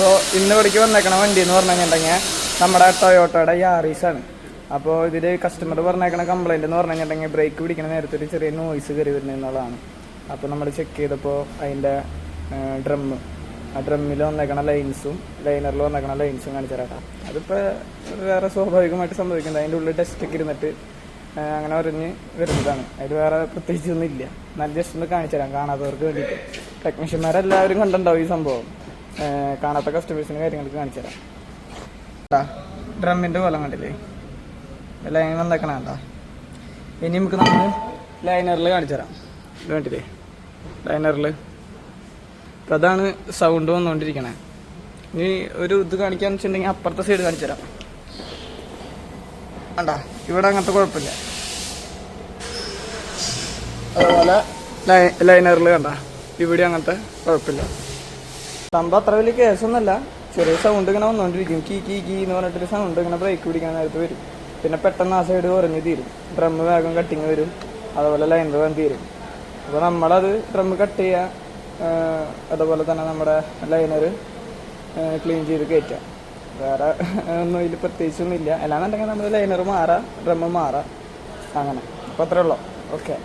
So ഇന്ന് ഇവിടേക്ക് വന്നേക്കണ വണ്ടി എന്ന് പറഞ്ഞു കഴിഞ്ഞിട്ടുണ്ടെങ്കിൽ നമ്മുടെ ടൊയോട്ടയുടെ യാറീസ് ആണ്. അപ്പോൾ ഇതിൽ കസ്റ്റമർ പറഞ്ഞേക്കണ കംപ്ലൈന്റ് എന്ന് പറഞ്ഞു കഴിഞ്ഞിട്ടുണ്ടെങ്കിൽ ബ്രേക്ക് പിടിക്കുന്ന നേരത്തെ ഒരു ചെറിയ നോയ്സ് കയറി വരുന്നത് എന്നുള്ളതാണ്. അപ്പോൾ നമ്മൾ ചെക്ക് ചെയ്തപ്പോൾ അതിന്റെ ഡ്രമ്മ് ആ ഡ്രമ്മിൽ വന്നേക്കണ ലൈൻസും ലൈനറിൽ വന്നേക്കണ ലൈൻസും കാണിച്ചു തരാം അതിപ്പോൾ വേറെ സ്വാഭാവികമായിട്ട് സംഭവിക്കുന്നത് അതിന്റെ ഉള്ളിൽ ടെസ്റ്റ് ഒക്കെ ഇരുന്നിട്ട് അങ്ങനെ പറഞ്ഞ് വരുന്നതാണ്. അതിൽ വേറെ പ്രത്യേകിച്ചൊന്നും ഇല്ല നല്ല ജസ്റ്റ് ഒന്ന് കാണിച്ചു തരാം കാണാത്തവർക്ക് വേണ്ടിയിട്ട്. ടെക്നീഷ്യന്മാരെല്ലാവരും കണ്ടുണ്ടാവും ഈ സംഭവം. കാണാത്ത കസ്റ്റമേഴ്സിന് കാര്യങ്ങൾക്ക് കാണിച്ചു തരാം. ഡ്രമ്മിന്റെ കൊലം കണ്ടില്ലേ? ലൈൻ വന്നേക്കണ കണ്ടാ? ഇനി നമുക്ക് നമ്മൾ ലൈനറിൽ കാണിച്ചു തരാം. ഇത് കണ്ടില്ലേ? ലൈനറിൽ അതാണ് സൗണ്ട് വന്നുകൊണ്ടിരിക്കണേ ഇനി ഒരു ഇത് കാണിക്കാന്ന് വെച്ചിട്ടുണ്ടെങ്കിൽ അപ്പുറത്തെ സൈഡ് കാണിച്ചു തരാം. കണ്ടാ? ഇവിടെ അങ്ങനത്തെ കുഴപ്പമില്ല. അതുപോലെ ലൈനറിൽ കണ്ട? ഇവിടെ അങ്ങനത്തെ കുഴപ്പമില്ല. സംഭവം അത്ര വലിയ കേസൊന്നുമല്ല ചെറിയ സൗണ്ട് ഇങ്ങനെ വന്നുകൊണ്ടിരിക്കും കീ കീ കീ എന്ന് പറഞ്ഞിട്ടൊരു സൗണ്ട് ഇങ്ങനെ ബ്രേക്ക് പിടിക്കാൻ നേരത്ത് വരും. പിന്നെ പെട്ടെന്ന് ആ സൈഡ് കുറഞ്ഞ് തീരും. ഡ്രമ്മ് വേഗം കട്ടിങ് വരും. അതുപോലെ ലൈൻ വേഗം തീരും. അപ്പോൾ നമ്മളത് ഡ്രമ്മ് കട്ട് ചെയ്യുക അതുപോലെ തന്നെ നമ്മുടെ ലൈനർ ക്ലീൻ ചെയ്ത് കയറ്റുക വേറെ ഒന്നും ഇതിൽ പ്രത്യേകിച്ചൊന്നുമില്ല. അല്ലാന്നുണ്ടെങ്കിൽ നമ്മൾ ലൈനർ മാറാം ഡ്രമ്മ് മാറാം. അങ്ങനെ. അപ്പോൾ അത്രേ ഉള്ളൂ. ഓക്കെ